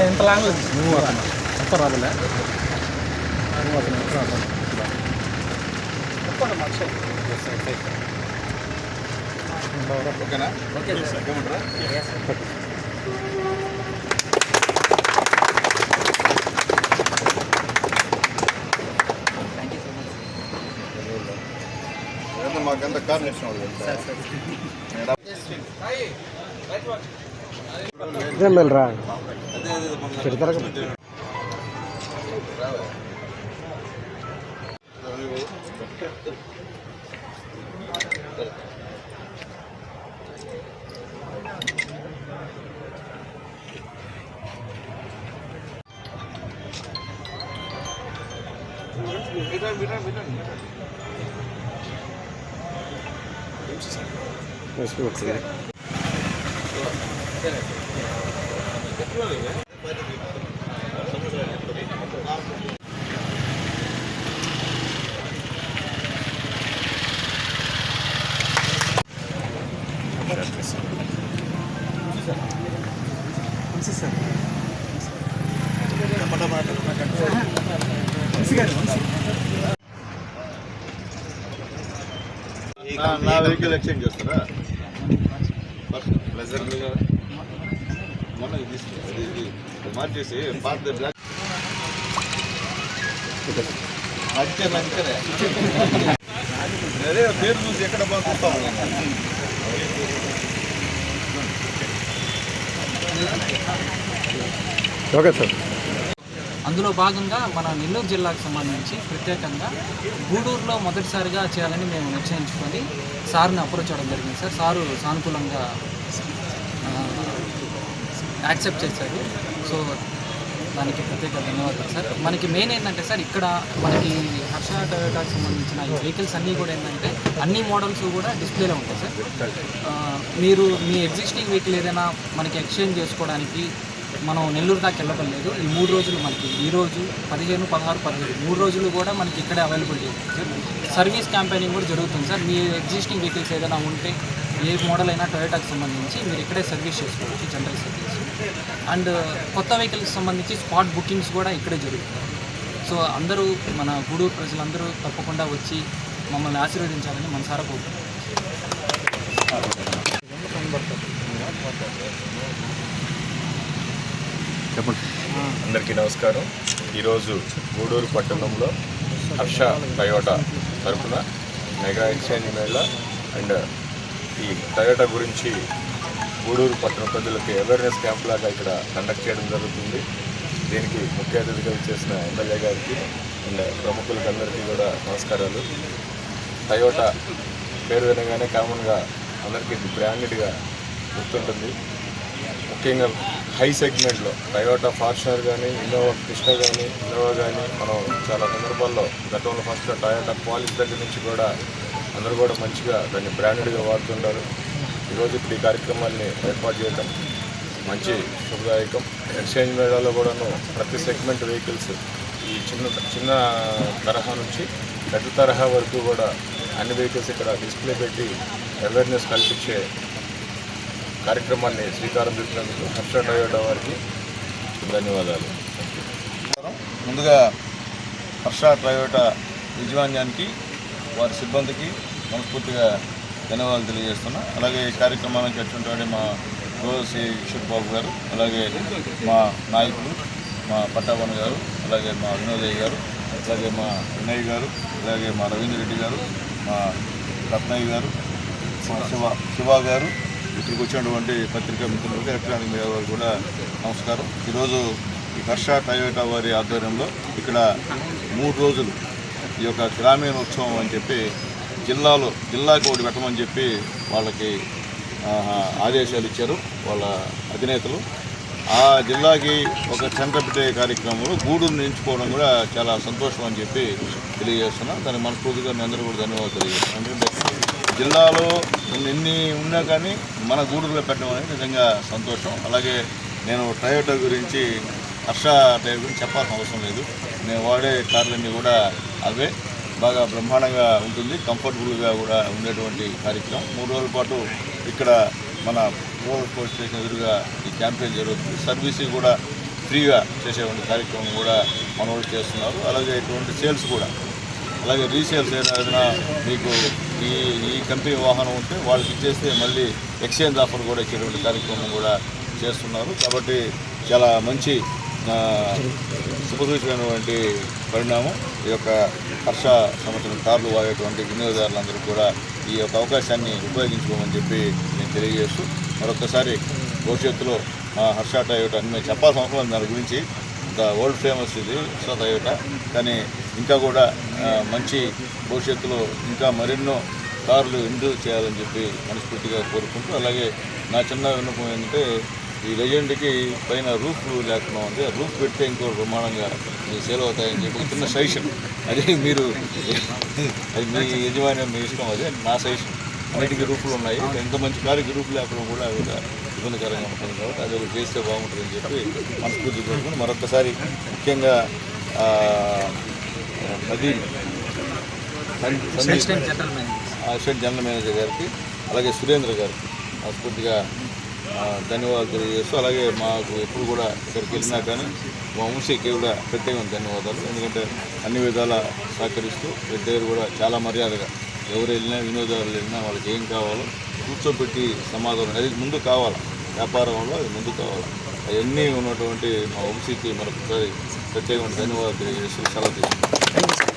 ఎంత లాంగ్ నువ్వు అతను ఎంత రాదులే నువ్వు అతను ఎంత రాదు ఓకేనా? ఏమంటారా ఏదన్నా మాకంత కారణించిన వాళ్ళు ఏం వెళ్ళరా పెడతారా నా- నా వెహికల్ ఎక్స్చేంజ్ చేస్తారా? ప్లెజర్ మొన్న ఇది మార్చేసి పాత బ్లాక్ అంతే అంతేనే అదే పేరు చూసి ఎక్కడ ఓకే సార్. అందులో భాగంగా మన నెల్లూరు జిల్లాకు సంబంధించి ప్రత్యేకంగా గూడూరులో మొదటిసారిగా చేయాలని మేము నిశ్చయించుకొని సార్ని అప్రోచ్ అవ్వడం జరిగింది సార్. సారు సానుకూలంగా యాక్సెప్ట్ చేశారు. సో దానికి ప్రత్యేక ధన్యవాదాలు సార్. మనకి మెయిన్ ఏంటంటే సార్ ఇక్కడ మనకి హర్ష టయోటాకి సంబంధించిన ఈ వెహికల్స్ అన్నీ కూడా ఏంటంటే అన్ని మోడల్స్ కూడా డిస్ప్లేలో ఉంటాయి సార్. మీరు మీ ఎగ్జిస్టింగ్ వెహికల్ ఏదైనా మనకి ఎక్స్చేంజ్ చేసుకోవడానికి మనం నెల్లూరు దాకా వెళ్ళలేదు ఈ మూడు రోజులు మనకి ఈ రోజు పదిహేను పదహారు పదిహేడు మూడు రోజులు కూడా మనకి ఇక్కడే అవైలబిలిటీ సర్వీస్ క్యాంపెయినింగ్ కూడా జరుగుతుంది సార్. మీ ఎగ్జిస్టింగ్ వెహికల్స్ ఏదైనా ఉంటే ఏ మోడల్ అయినా టొయోటాకి సంబంధించి మీరు ఇక్కడే సర్వీస్ చేసుకోవచ్చు జనరల్ సర్వీస్ అండ్ కొత్త వెహికల్కి సంబంధించి స్పాట్ బుకింగ్స్ కూడా ఇక్కడే జరుగుతుంది. సో అందరూ మన గూడూరు ప్రజలందరూ తప్పకుండా వచ్చి మమ్మల్ని ఆశీర్వదించాలని మనసారా కోరుకుంటున్నాం. అందరికీ నమస్కారం. ఈరోజు గూడూరు పట్టణంలో హర్ష టయోటా తరఫున మెగా ఎక్స్చేంజ్ మేళ అండ్ ఈ టయోటా గురించి గూడూరు పట్టణ ప్రజలకి అవేర్నెస్ క్యాంప్ లాగా ఇక్కడ కండక్ట్ చేయడం జరుగుతుంది. దీనికి ముఖ్య అతిథిగా చేసిన ఎమ్మెల్యే గారికి అండ్ ప్రముఖులకి అందరికీ కూడా నమస్కారాలు. టయోటా పేరు వినగానే కామన్గా అందరికీ బ్రాండెడ్గా గుర్తుంటుంది. ముఖ్యంగా హై సెగ్మెంట్లో టయోటా ఫార్చునర్ కానీ ఇన్నోవా కృష్ణ కానీ ఇన్నోవా కానీ మనం చాలా సందర్భాల్లో గతంలో ఫస్ట్ టయోటా క్వాలిటీ దగ్గర నుంచి కూడా అందరూ కూడా మంచిగా దాన్ని బ్రాండెడ్గా వాడుతుంటారు. ఈరోజు ఇప్పుడు ఈ కార్యక్రమాన్ని ఏర్పాటు చేయడం మంచి శుభదాయకం. ఎక్స్చేంజ్ మేళాలో కూడాను ప్రతి సెగ్మెంట్ వెహికల్స్ ఈ చిన్న చిన్న తరహా నుంచి పెద్ద తరహా వరకు కూడా అన్ని వెహికల్స్ ఇక్కడ డిస్ప్లే పెట్టి అవేర్నెస్ కల్పించే కార్యక్రమాన్ని శ్రీకారం చుట్టినందుకు హర్ష టయోటా వారికి ధన్యవాదాలు. ముందుగా హర్ష టయోటా యజమాన్యానికి వారి సిబ్బందికి మనస్ఫూర్తిగా ధన్యవాదాలు తెలియజేస్తున్నా. అలాగే ఈ కార్యక్రమానికి వచ్చినటువంటి మా గోసి కిషోర్ బాబు గారు అలాగే మా నాయకులు మా పట్టాభన్ గారు అలాగే మా వినోదయ్య గారు అలాగే మా వినయ్ గారు అలాగే మా రవీంద్ర రెడ్డి గారు మా రత్నయ్య గారు శివ శివ గారు ఇక్కడికి వచ్చినటువంటి పత్రికా మిత్రులకు ఎలక్ట్రానిక్ మీడియా వారు కూడా నమస్కారం. ఈరోజు ఈ హర్ష టయోటా వారి ఆధ్వర్యంలో ఇక్కడ మూడు రోజులు ఈ యొక్క గ్రామీణ ఉత్సవం అని చెప్పి జిల్లాలో జిల్లాకి ఒకటి పెట్టమని చెప్పి వాళ్ళకి ఆదేశాలు ఇచ్చారు వాళ్ళ అధినేతలు. ఆ జిల్లాకి ఒక సెంటర్ పెట్టే కార్యక్రమంలో గూడూరుని ఎంచుకోవడం కూడా చాలా సంతోషం అని చెప్పి తెలియజేస్తున్నాను దాన్ని మనస్ఫూర్తిగా మీ అందరూ కూడా ధన్యవాదాలు తెలియజేస్తున్నాను జిల్లాలో ఎన్ని ఉన్నా కానీ మన గూడూరులో పెట్టడం అనేది నిజంగా సంతోషం. అలాగే నేను టయోటా గురించి హర్ష టైర్ గురించి చెప్పాల్సిన అవసరం లేదు. నేను వాడే కార్లన్నీ కూడా అవే. బాగా బ్రహ్మాండంగా ఉంటుంది. కంఫర్టబుల్గా కూడా ఉండేటువంటి కార్యక్రమం. మూడు రోజుల పాటు ఇక్కడ మన రూరల్ పోలీస్ స్టేషన్ ఎదురుగా ఈ క్యాంపెయిన్ జరుగుతుంది. సర్వీసింగ్ కూడా ఫ్రీగా చేసేటువంటి కార్యక్రమం కూడా మన వాళ్ళు చేస్తున్నారు. అలాగే ఇటువంటి సేల్స్ కూడా. అలాగే రీసేల్స్ ఏదైనా మీకు ఈ ఈ కంపెనీ వాహనం ఉంటే వాళ్ళకి ఇచ్చేస్తే మళ్ళీ ఎక్స్చేంజ్ ఆఫర్ కూడా ఇచ్చేటువంటి కార్యక్రమం కూడా చేస్తున్నారు. కాబట్టి చాలా మంచి ఆ, శుభసూచమైనటువంటి పరిణామం. ఈ యొక్క హర్ష సంవత్సరం కార్లు వాడేటువంటి వినియోగదారులందరూ కూడా ఈ యొక్క అవకాశాన్ని ఉపయోగించుకోమని చెప్పి నేను తెలియజేస్తూ మరొకసారి భవిష్యత్తులో హర్ష టయోటా అని మేము చెప్పాల్సిన అవసరం దాని గురించి వరల్డ్ ఫేమస్ ఇది సో టయోటా కానీ ఇంకా కూడా మంచి భవిష్యత్తులో ఇంకా మరెన్నో కార్లు ఇంప్రూవ్ చేయాలని చెప్పి మనస్ఫూర్తిగా కోరుకుంటూ అలాగే నా చిన్న విన్నపం ఏంటంటే ఈ లెజెండ్కి పైన రూఫ్ లేకుండా ఉంది. ఆ రూఫ్ పెడితే ఇంకో ప్రమాణంగా సేల్ అవుతాయని చెప్పి చిన్న సజెషన్. అది మీరు అది మీ యజమాని మీ ఇష్టం అది నా సజెషన్. అన్నిటికీ రూపులు ఉన్నాయి. ఎంత మంచి కారుకి రూపు లేకపోవడం కూడా ఒక ఇబ్బందికరంగా ఉంటుంది కాబట్టి అది ఒకటి చేస్తే బాగుంటుందని చెప్పి మనస్ఫూర్తి కోరుకుని మరొకసారి ముఖ్యంగా మేనేజర్. అసిస్టెంట్ జనరల్ మేనేజర్ గారికి అలాగే సురేంద్ర గారికి మనస్ఫూర్తిగా ధన్యవాదాలు తెలియజేస్తూ అలాగే మాకు ఎప్పుడు కూడా ఇక్కడికి వెళ్ళినా కానీ మా వంశీకి కూడా ప్రత్యేకమైన ధన్యవాదాలు. ఎందుకంటే అన్ని విధాల సహకరిస్తూ వీరి దగ్గర కూడా చాలా మర్యాదగా ఎవరు వెళ్ళినా వినోదాలు వెళ్ళినా వాళ్ళకి ఏం కావాలో కూర్చోబెట్టి సమాధానం అది ముందు కావాలి. వ్యాపారంలో అది ముందు కావాలి. అవన్నీ ఉన్నటువంటి మా వంశీకి మరొకసారి ప్రత్యేకమైన ధన్యవాదాలు తెలియజేస్తూ సెలవు తీసుకుంటాం